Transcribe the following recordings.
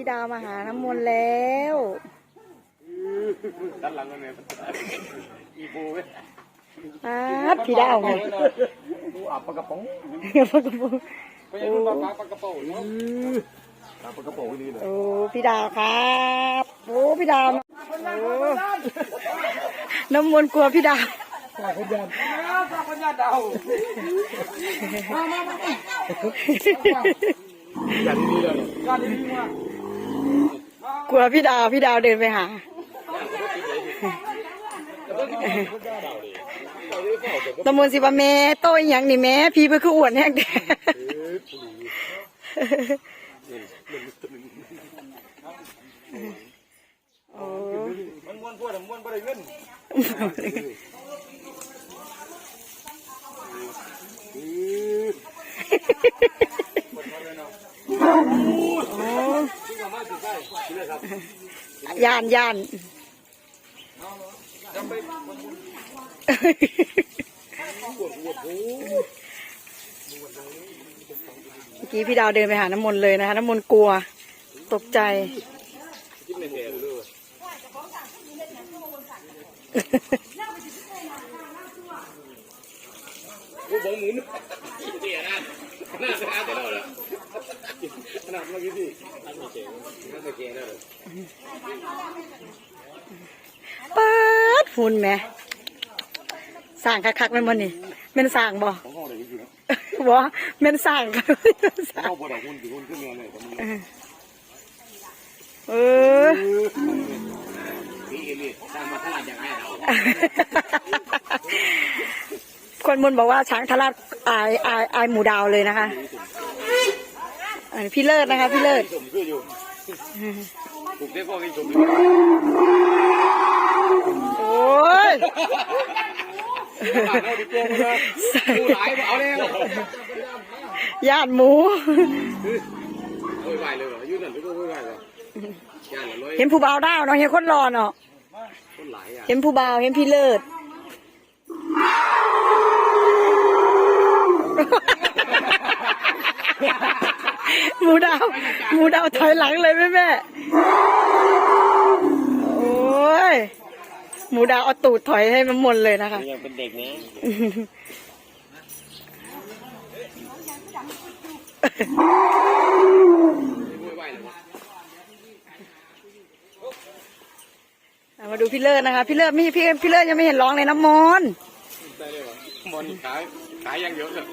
พี่ดาวมาหาน้ำมนต์แล้วด้านหลังกันเนี่ยอีโบเว้ยครับพี่ดาวไงดูอับปากกระป๋องปากกระโปรงไปยังรุ่นปลาปลากระป๋องเนาะปลาปลากระป๋องนี่เลยโอ้พี่ดาวครับโอ้พี่ดาวโอ้น้ำมนต์กลัวพี่ดาวปลาพญาดาวอย่างนี้เลยการนี้มาก กลัวพี่ดาวพี่ดาวเดินไปหา ตำมนสิบะแม่โตอีหยังนี่แม่พี่เพื่อคืออ้วนแห้งแดโอ้มันม้วนพวดม้วนบริเวณ ย่านย่านเมื่อกี้พี่ดาวเดินไปหาน้ำมนต์เลยนะคะ น้ำมนต์กลัว ตกใจกินในแห่เลยโอ้บงหมุนเดี๋ยวนะน่าจะอาจจะได้แล้ว ขนาดเมื่อกี้พี่น่าจะเก่งน่าจะเก่งได้เลยป๊าดฝุ่นแหม่สั่งคักๆแม่นบ่นี่แม่นสั่งบ่ของห้องไหนจริงๆนะบ่แม่นสั่งค่ะสั่งเข้าบนดอกคุณถือคุณขึ้นเงินเลยตอนนี้เออพี่เอลี่สร้างมาตลาดอย่างแม่เราคนมนบอกว่าช้างทะลักอายอายอายหมูดาวเลยนะคะ อันนี้พี่เลิศนะคะ พี่เลิศสมคืออยู่ถูกได้พ่อกินสมโอ้ยเอาดิโก้มาดูหลายเอาแล้วญาติหมูเห็นผู้บ่าวดาวเนาะเห็นคนรอเนาะคนหลายอะเห็นผู้บ่าเห็นพี่เลิศ หมูดาวหมูดาวถอยหลังเลยแม่แม่โอ้ยหมูดาวเอาตูดถอยให้มันหมดเลยนะคะยังเป็นเด็กนะโวยวายเลยวะเอามาดูพี่เลิศนะคะ พี่เลิศไม่พี่พี่เลิศยังไม่เห็นร้องเลยน้ำมนต์ได้เลยวะมอนขายขายยังเยอะเลย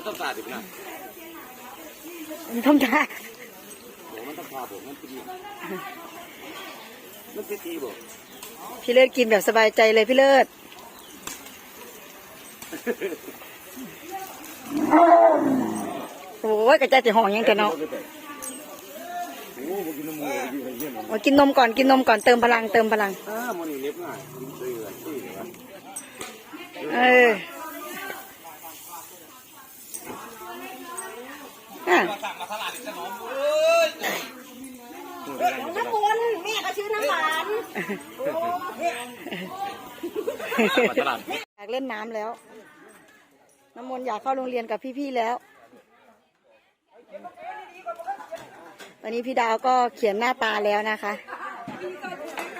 มันต้องสาดิบนะทำท่าโหมันต้องพาผมมันตีมันตีตีบ่พี่เลิศกินแบบสบายใจเลยพี่เลิศโอ้ยกระจายจะห่องยังแต่เนาะโอ้บ่กินน้ำมูกอยู่ในเยี่ยมมากินนมก่อนกินนมก่อนเติมพลังเติมพลังอ่า สั่งมาสลัดอีกขนมเอ้ยน้ำมนแม่ก็ชื่อน้ำหวานตลาดอยากเล่นน้ำแล้ว น้ำมนอยากเข้าโรงเรียนกับพี่ๆแล้ว ตอนนี้พี่ดาวก็เขียนหน้าตาแล้วนะคะ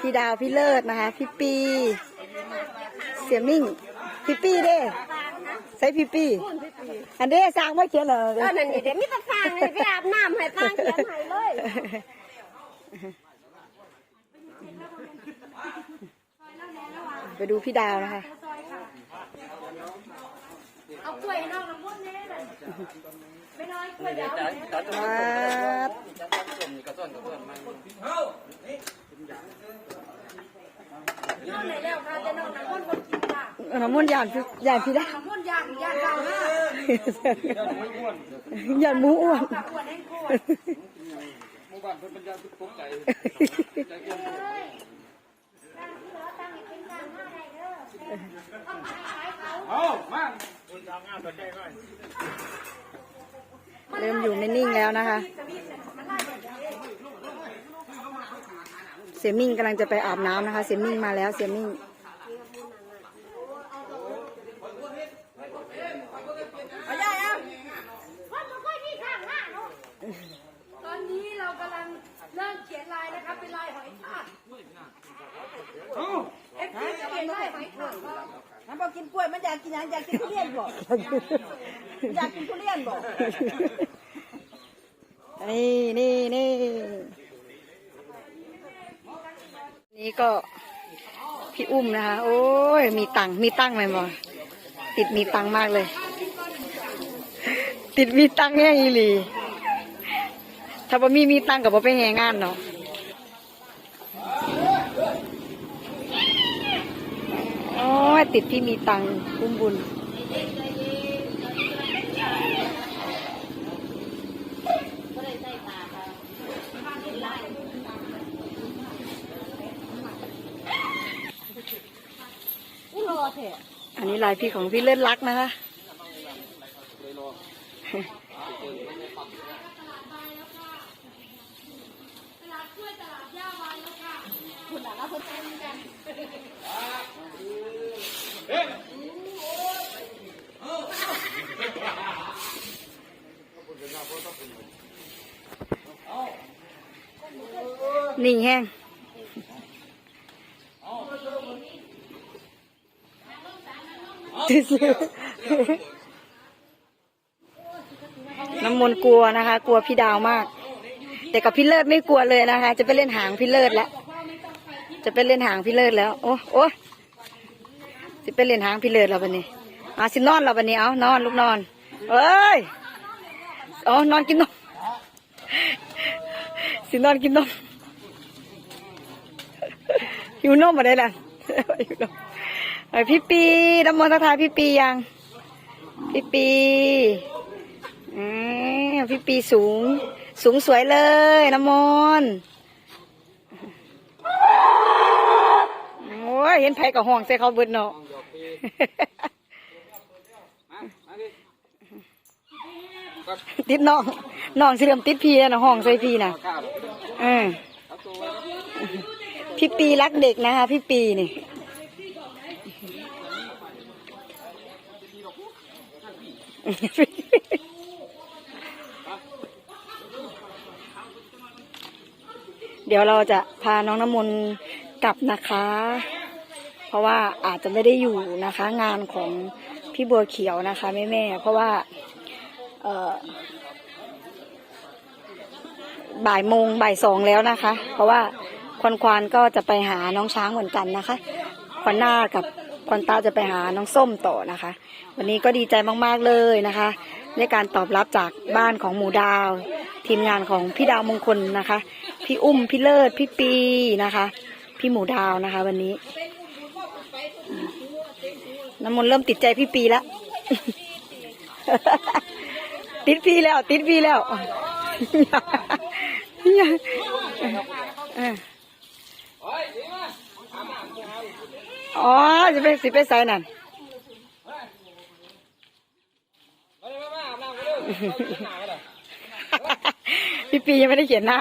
พี่ดาวพี่เลิศนะคะ พี่ปี เสียมิ่ง พี่ปีเด้ใส่พี่ปี อันเด้สร้างว่เขียนเหรออันนี่เดี๋ยวมีตะฟางนี่ไปอาบน้ำให้ฟางเขียนให้เลยไปดูพี่ดาวนะคะ เอากล้วยน้องน้ำมนต์แน่เลยไปน้อยกล้วยเดี๋ยวครับน้องไหนแล้วค่ะจะน้องน้ำมนต์คนกินค่ะน้ำมนต์หยาดพี่หยาดพี่ดาวน้ำมนต์ยากยากเราห้า หยาดหมูอ้วนหยหมู่บ้านเพิ่นเป็นยาทุกข์ใจใจเกินเอามาเริ่มอยู่ไม่นิ่งแล้วนะคะ เสียมิ่งกำลังจะไปอาบน้ำนะคะ เสียมิ่งมาแล้วเสียมิ่ง กินกล้วยมันอยากกินหยังอยากกินทุเรียนบ่อยากกินทุเรียนบ่นี่นี่นี่นี่ก็พี่อุ้มนะคะโอ้ยมีตังมีตังค์ไหมบอติดมีตังมากเลย ติดมีตังแห้งอีหลีถ้าบ่มีมีตังกับบ่ไปแหงงานเนาะ อ้ยติดพี่มีตังค์อุ้มบุญอู้รอแท้อันนี้ลายพี่ของพี่เลิศรักนะคะ นิ่งแห้งน้ำมนต์กลัวนะคะ กลัวพี่ดาวมาก แต่กับพี่เลิศไม่กลัวเลยนะคะ จะไปเล่นหางพี่เลิศแล้ว จะไปเล่นหางพี่เลิศแล้ว โอ้โอ้จะไปเล่นหางพี่เลิศแล้ววันนี้อาสินอนแล้ววันนี้เอานอนลูกนอนเอ้ยอ๋อนอนกินนมสินอนกินนมหิวนมมาได้ละหิวนมไอพี่ปีน้ำมนต์ทักทายพี่ปียัง พี่ปีอืมพี่ปีสูง สูงสวยเลยน้ำมนต์ โอ้ยเห็นไผกับห้องใส่เขาเบิดเนาะติดน้องน้องสิเริ่มติดพี่แล้วนะห้องใส่พี่นะเออพี่ปีรักเด็กนะคะพี่ปีนี่ เดี๋ยวเราจะพาน้องน้ำมนต์กลับนะคะ เพราะว่าอาจจะไม่ได้อยู่นะคะ งานของพี่บัวเขียวนะคะแม่แม่เพราะว่าบ่ายโมงบ่ายสองแล้วนะคะ เพราะว่าควันควานก็จะไปหาน้องช้างเหมือนกันนะคะ ควันหน้ากับ ควันตาจะไปหาน้องส้มต่อนะคะ วันนี้ก็ดีใจมากๆเลยนะคะในการตอบรับจากบ้านของหมูดาว ทีมงานของพี่ดาวมงคลนะคะ พี่อุ้มพี่เลิศพี่ปีนะคะ พี่หมูดาวนะคะ วันนี้น้ำมนต์เริ่มติดใจพี่ปีแล้วติดพี่แล้ว ติดพี่แล้ว อ๋อสิเป็นสิเปใส่นั่นพี่ปียังไม่ได้เขียนหน้า